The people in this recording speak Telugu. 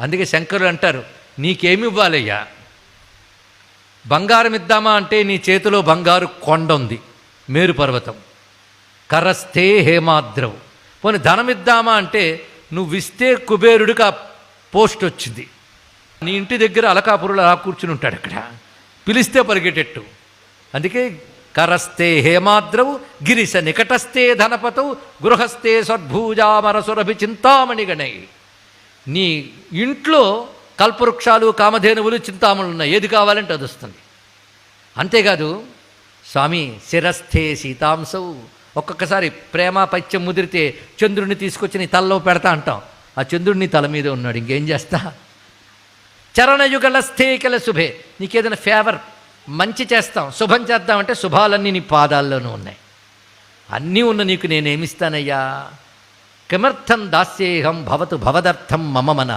అందుకే శంకరులు అంటారు నీకేమి ఇవ్వాలయ్యా బంగారం ఇద్దామా అంటే నీ చేతిలో బంగారు కొండ ఉంది మేరు పర్వతం. కరస్థే హేమాద్రవు. పోనీ ధనం ఇద్దామా అంటే నువ్వు ఇస్తే కుబేరుడికి ఆ పోస్ట్ వచ్చింది. నీ ఇంటి దగ్గర అలకాపురులు అలా కూర్చుని ఉంటాడు అక్కడ పిలిస్తే పరిగెటెట్టు అందుకే కరస్తే హేమాద్రవు గిరిశ నికటస్థే ధనపతవు గృహస్థే సద్భూజామరసురభి చింతామణి గణై. నీ ఇంట్లో కల్పవృక్షాలు కామధేనువులు చింతామణులు ఉన్నాయి. ఏది కావాలంటే అది వస్తుంది. అంతేకాదు స్వామి శిరస్థే సీతాంశవు ఒక్కొక్కసారి ప్రేమ పత్యం ముదిరితే చంద్రుడిని తీసుకొచ్చి నీ తలలో పెడతా అంటాం. ఆ చంద్రుడిని తల మీద ఉన్నాడు ఇంకేం చేస్తా? చరణయుగల స్థేకల శుభే. నీకేదైనా ఫేవర్ మంచి చేస్తాం శుభం చేద్దామంటే శుభాలన్నీ నీ పాదాల్లోనూ ఉన్నాయి. అన్నీ ఉన్న నీకు నేనేమిస్తానయ్యా? కిమర్థం దాస్యేహం భవతు భవదర్థం మమ మనః